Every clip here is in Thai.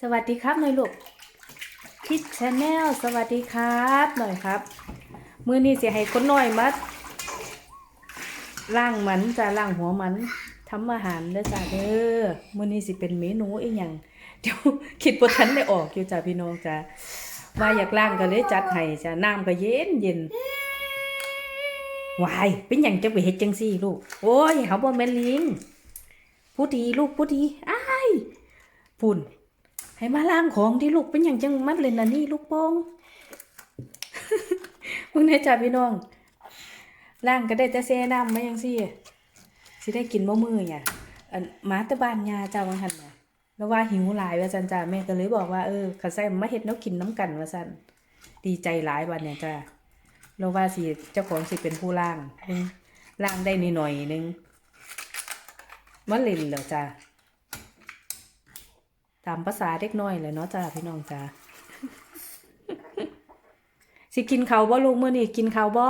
สวัสดีครับหน่อยลูกคิดชาแนลสวัสดีครับหน่อยครับ มือนี้เสียให้คนน้อยมัดล่างมันจะล่างหัวมันทำอาหารเด้อจ้าเด้อมือนี้สิเป็นเมนูอีหยังเดี๋ยวคิดบ่ทันได้ออกอยู่จ้าพี่น้องจ้าว่าอยากล่างก็เลยจัดให้จ้าน้ำก็เย็นเย็นวายเป็นหยังจะไปเฮ็ดจังซี่ลูก โอ้ยเขาบ่แม่นลิงผู้ดีลูกผู้ดีอ้ายพุ่น ให้มาล้างของที่ลูกเป็นอย่างจังมัดเลยนะนี่ลูกโป่งมึงได้จับพี่น้องล้างก็ได้แต่แซ่น้ำมายังสิสิได้กินบ่มือเนี่ยมาตะบานยาจ้าวังหันน่ะแล้วว่าหิวหลายว่าจันจ้าแม่ก็เลยบอกว่าเออข้าใส่มาเฮ็ดแนวกินน้ำกันว่าซั่นดีใจหลายบัดเนี่ยจ้าแล้วว่าสิเจ้าของสิเป็นผู้ล้างเบิ่งล้างได้นิดหน่อยนึงมาเล่นแล้วจ้า ตามภาษาเด็กน้อยเลยเนาะจ้าพี่น้องจ้าสิกินข้าวบ่ลูกมื้อนี้กินข้าวบ่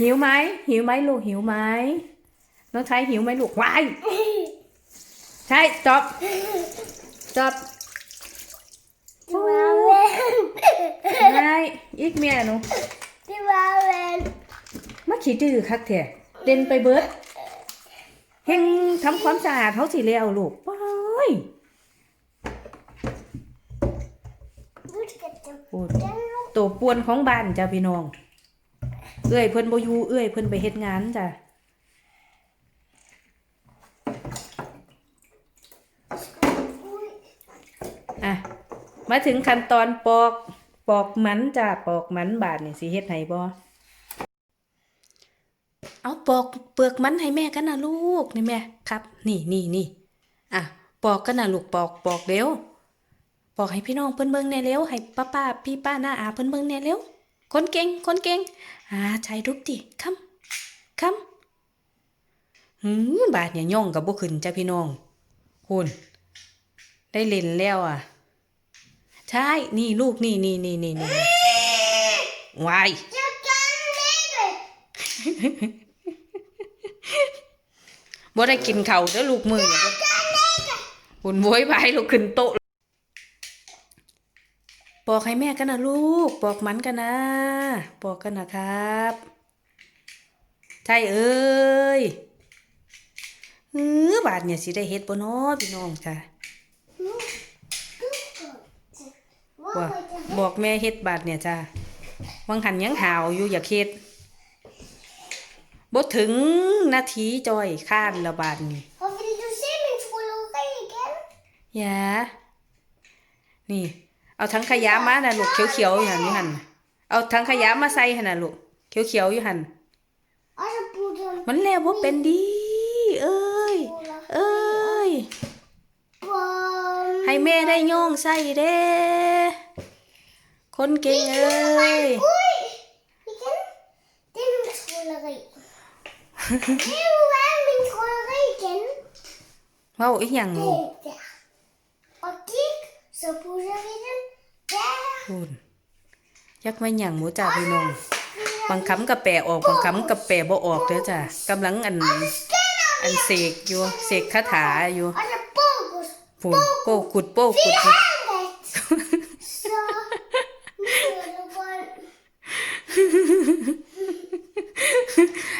หิวไหมหิวไหมลูกหิวไหมน้องชายหิวไหมลูกวายใช่จบจบพี่วาเล่นนายอีกเมียหนูพี่วาเล่นมาขี้ดื้อคักแท้เด่นไปเบิดเฮงทำความสะอาดเขาสิแล้วลูกไป ดูสิกันจัง โอ้ตัวป่วนของบ้านจ้าพี่น้อง เอื้อยเพิ่นบ่อยู่เอื้อยเพิ่นไปเฮ็ดงานจ้ะอะมาถึงขั้นตอนปอกปอกมันจ้ะปอกมันบาดนี่สิเฮ็ดให้บ่เอาปอกเปลือกมันให้แม่กันนะลูกนี่แม่ครับ นี่นี่นี่อะปอกกันนะลูกปอกปอกเร็ว ปอกให้พี่น้องเพิ่นเบิ่งแน่เร็วให้ป้าป้าพี่ป้าหน้าอาเพิ่นเบิ่งแน่เร็วคนเก่งคนเก่งอ่าใช้รูปดิคำคำหืมบาดเนี่ยย่องกับบ่ขึ้นจ้ะพี่น้องคุณได้เล่นแล้วอะ ใช่นี่ลูกนี่นี่นี่นี่นี่วายจังจังเล่นเลยบ่ได้กินเข้าเด้อลูกมือเนี่ยบ่หุ่นโวยบายลูกขึ้นโต๊ะ ปอกให้แม่กันนะลูก ปอกมันกันนะ ปอกกันนะครับ ใช่เอ้ยเออบาดเนี่ยสิได้เฮ็ดบ่เนาะพี่น้องจ้ะว่าว่าไปจะบอกแม่เฮ็ดบาดเนี่ยจ้ะวังหันยังหาวอยู่อยากเฮ็ดบ่ถึงนาทีจอยข้านและบาดนี่ Vad vill du se min skoleregeln? อย่านี่ เอาทั้งขยะมาน่ะลูกเขียวๆอยู่หั่นอยู่หั่นน่ะเอาทั้งขยะมาใส่หั่นน่ะลูกเขียวๆอยู่หั่น Alltså borde มันแล้วบ่เป็นดี เอ้ย เอ้ย Barn. ให้แม่ได้ย่องใส่เด้คนเก่งเอ้ย Oj! Vilken? Det är min skoleregel. Det är min skoleregel. เว้าอีหยังลูก พูดยักไม่หยังหมูจ่าพี่น้องบางคำกับแปลออกบางคำกับแปลบ่ออกเด้อจ้ะกำลังอันอันเสกอยู่เสกคาถาอยู่ Alltså bogus. พูนโป้กุดโป้กุด Landet. Så. Nu är det bara.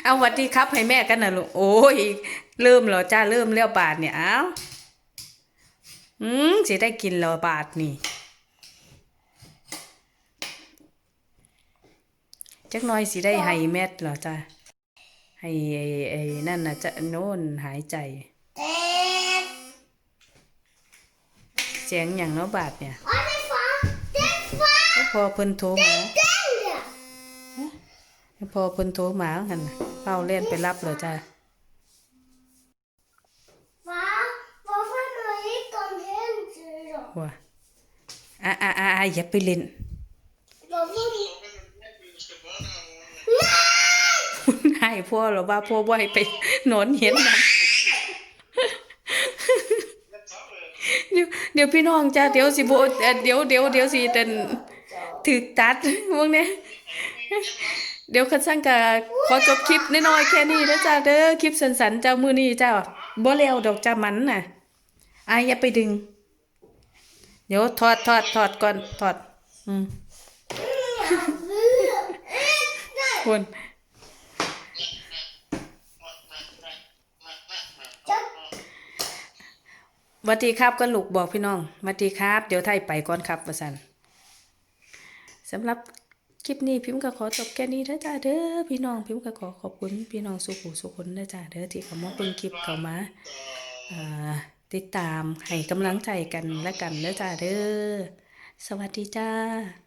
เอาหวัดดีครับให้แม่กันนะลูกโอ้ยเริ่มแล้วจ้าเริ่มแล้วบาทเนี่ยอ้าว อืมสิได้กินแล้วบาทนี่จักน้อยสิได้ให้แมทเหรอจ้าให้ไอ้ไอนั่นน่ะจะโน่นหายใจเสียงอย่างเนาะบาทเนี่ยพอเพิ่นโทรมาพอเพิ่นโทรมาหันน่ะเฝ้าเล่นไปรับเลยจ้า då? ว่าอะอะอะอะอย่าไปเล่น Varför? ให้พ่อหรอว่าพ่อบ่ให้ไปนอนเห็นนะเดี๋ยวเดี๋ยวพี่น้องจ้าเดี๋ยวสิบ่เอ่อเดี๋ยวเดี๋ยวเดี๋ยวสิเดินถึกตัดพวกเนี้ยเดี๋ยวคันสั่งกะขอจบคลิปน้อยๆแค่นี้นะจ้าเด้อคลิปสั้นๆจ้ามื้อนี้จ้าบ่แล้วดอกจ้ามันน่ะอะอย่าไปดึง เดี๋ยวถอดถอดถอดก่อนถอด อืมคุณจับสวัสดีครับก็ลูกบอกพี่น้องสวัสดีครับ เดี๋ยวไทยไปก่อนครับวสันสำหรับคลิปนี้พิมพ์ก็ขอจบแค่นี้นะจ้าเด้อพี่น้องพิมพ์ก็ขอขอบคุณพี่น้องสุขุสุขคนนะจ้าเด้อที่เขามาเบิ่งคลิปเขามาอ่า ติดตามให้กำลังใจกันและกันนะจ้าเด้อสวัสดีจ้า